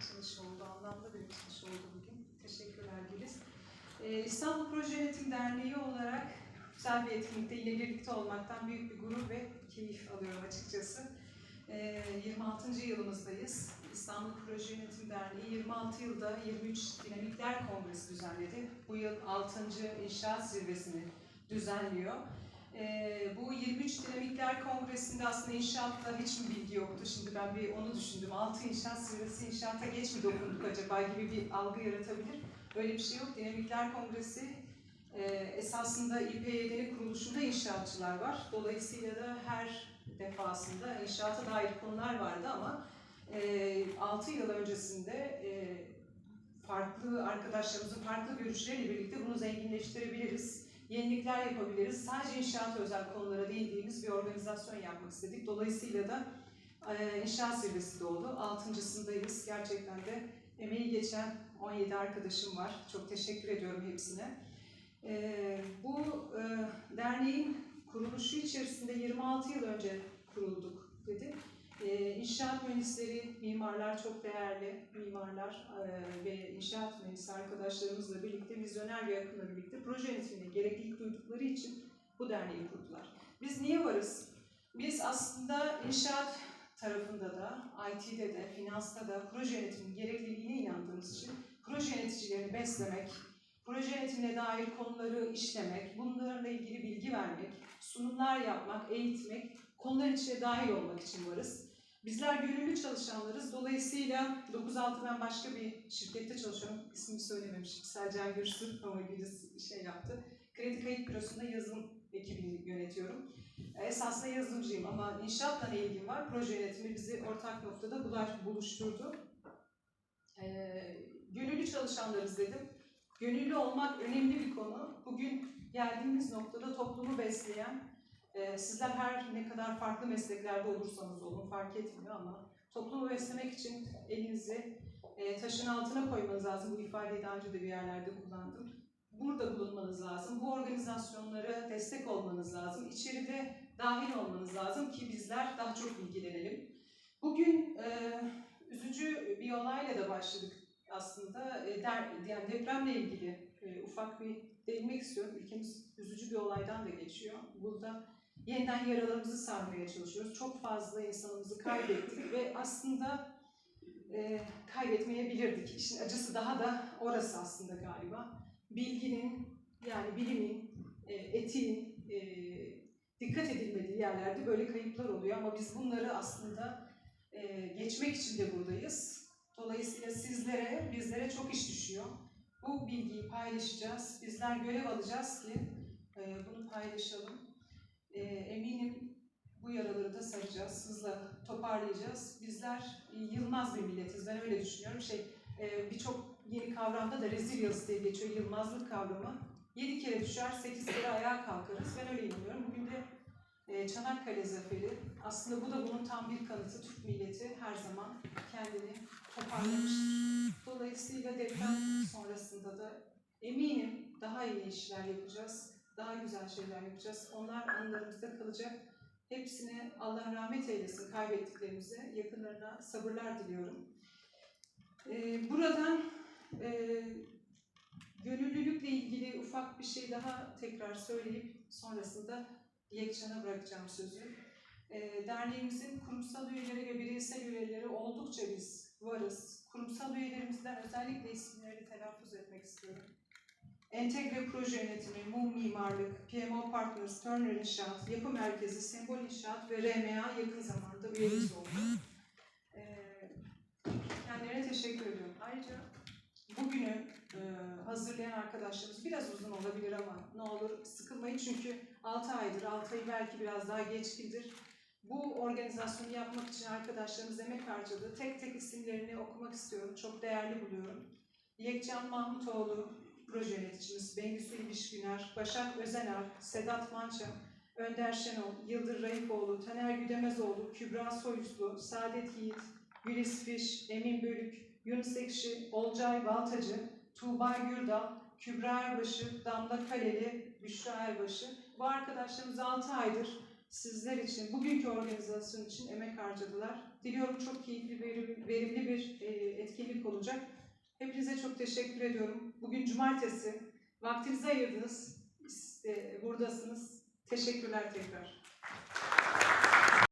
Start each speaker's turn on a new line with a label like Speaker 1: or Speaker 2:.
Speaker 1: açılış oldu, anlamlı bir açılış oldu bugün. Teşekkürler Güliz. Ee, İstanbul Proje Yönetim Derneği olarak güzel bir etkinlikte yine birlikte olmaktan büyük bir gurur ve keyif alıyorum açıkçası. Ee, 26. yılımızdayız. İstanbul Proje Yönetim Derneği 26 yılda 23 Dinamikler Kongresi düzenledi. Bu yıl 6. İnşaat Zirvesini düzenliyor. Ee, bu 23 Dinamikler Kongresi'nde aslında inşaatla hiç mi bilgi yoktu? Şimdi ben bir onu düşündüm. 6 inşaat zirvesi inşaata geç mi dokunduk acaba gibi bir algı yaratabilir. Öyle bir şey yok. Dinamikler Kongresi e, esasında İPYD'nin kuruluşunda inşaatçılar var. Dolayısıyla da her defasında inşaata dair konular vardı ama e, 6 yıl öncesinde e, farklı arkadaşlarımızın farklı görüşleriyle birlikte bunu zenginleştirebiliriz yenilikler yapabiliriz. Sadece inşaat özel konulara değindiğimiz bir organizasyon yapmak istedik. Dolayısıyla da e, inşaat zirvesi doğdu. Altıncısındayız. Gerçekten de emeği geçen 17 arkadaşım var. Çok teşekkür ediyorum hepsine. E, bu e, derneğin kuruluşu içerisinde 26 yıl önce. E, inşaat mühendisleri, mimarlar çok değerli mimarlar ve inşaat mühendisi arkadaşlarımızla birlikte, vizyoner ve yakınla birlikte proje yönetimine gereklilik duydukları için bu derneği kurdular. Biz niye varız? Biz aslında inşaat tarafında da, IT'de de, finansta da proje yönetiminin gerekliliğine inandığımız için proje yöneticilerini beslemek, proje yönetimine dair konuları işlemek, bunlarla ilgili bilgi vermek, sunumlar yapmak, eğitmek, konuların içine dahil olmak için varız. Bizler gönüllü çalışanlarız. Dolayısıyla 9-6 ben başka bir şirkette çalışıyorum. İsmini söylememişim. Selcan Gürsün ama Güliz şey yaptı. Kredi kayıt bürosunda yazılım ekibini yönetiyorum. Esasında yazılımcıyım ama inşaatla ilgim var? Proje yönetimi bizi ortak noktada buluşturdu. Ee, gönüllü çalışanlarız dedim. Gönüllü olmak önemli bir konu. Bugün geldiğimiz noktada toplumu besleyen, e, sizler her ne kadar farklı mesleklerde olursanız olun fark etmiyor ama toplumu beslemek için elinizi e, taşın altına koymanız lazım. Bu ifadeyi daha önce de bir yerlerde kullandım. Burada bulunmanız lazım. Bu organizasyonlara destek olmanız lazım. İçeride dahil olmanız lazım ki bizler daha çok bilgilenelim. Bugün e, üzücü bir olayla da başladık aslında. E, der, yani depremle ilgili ufak bir değinmek istiyorum. Ülkemiz üzücü bir olaydan da geçiyor. Burada yeniden yaralarımızı sarmaya çalışıyoruz. Çok fazla insanımızı kaybettik ve aslında e, kaybetmeyebilirdik. İşin acısı daha da orası aslında galiba. Bilginin, yani bilimin, e, etiğin e, dikkat edilmediği yerlerde böyle kayıplar oluyor ama biz bunları aslında e, geçmek için de buradayız. Dolayısıyla sizlere, bizlere çok iş düşüyor. Bu bilgiyi paylaşacağız. Bizler görev alacağız ki e, bunu paylaşalım. E, eminim bu yaraları da saracağız, hızla toparlayacağız. Bizler e, yılmaz bir milletiz, ben öyle düşünüyorum. Şey, e, Birçok yeni kavramda da resilience diye geçiyor, yılmazlık kavramı. Yedi kere düşer, sekiz kere ayağa kalkarız. Ben öyle inanıyorum. Bugün de e, Çanakkale Zaferi. Aslında bu da bunun tam bir kanıtı. Türk milleti her zaman kendini toparlamış. Dolayısıyla deprem sonrasında da eminim daha iyi işler yapacağız. Daha güzel şeyler yapacağız. Onlar anılarımızda kalacak. Hepsine Allah rahmet eylesin kaybettiklerimize. Yakınlarına sabırlar diliyorum. Ee, buradan e, gönüllülükle ilgili ufak bir şey daha tekrar söyleyip sonrasında Yekçan'a bırakacağım sözü. E, derneğimizin kurumsal üyeleri ve bireysel üyeleri oldukça biz varız. Kurumsal üyelerimizden özellikle isimlerini telaffuz. Entegre Proje Yönetimi, Mum Mimarlık, PMO Partners, Turner İnşaat, Yapı Merkezi, Sembol İnşaat ve RMA yakın zamanda üyemiz oldu. E, kendilerine teşekkür ediyorum. Ayrıca bugünü e, hazırlayan arkadaşlarımız biraz uzun olabilir ama ne olur sıkılmayın çünkü 6 aydır, 6 ay belki biraz daha geçkindir. Bu organizasyonu yapmak için arkadaşlarımız emek harcadı. Tek tek isimlerini okumak istiyorum. Çok değerli buluyorum. Yekcan Mahmutoğlu, proje yöneticimiz, Bengüsü İbiş Güner, Başak Özener, Sedat Mança, Önder Şenol, Yıldır Raifoğlu, Taner Güdemezoğlu, Kübra Soyuzlu, Saadet Yiğit, Gülis Fiş, Emin Bölük, Yunus Ekşi, Olcay Baltacı, Tuğba Gürdal, Kübra Erbaşı, Damla Kaleli, Büşra Erbaşı. Bu arkadaşlarımız 6 aydır sizler için, bugünkü organizasyon için emek harcadılar. Diliyorum çok keyifli, verimli bir e, etkinlik olacak. Hepinize çok teşekkür ediyorum. Bugün cumartesi. Vaktinizi ayırdınız. İşte buradasınız. Teşekkürler tekrar.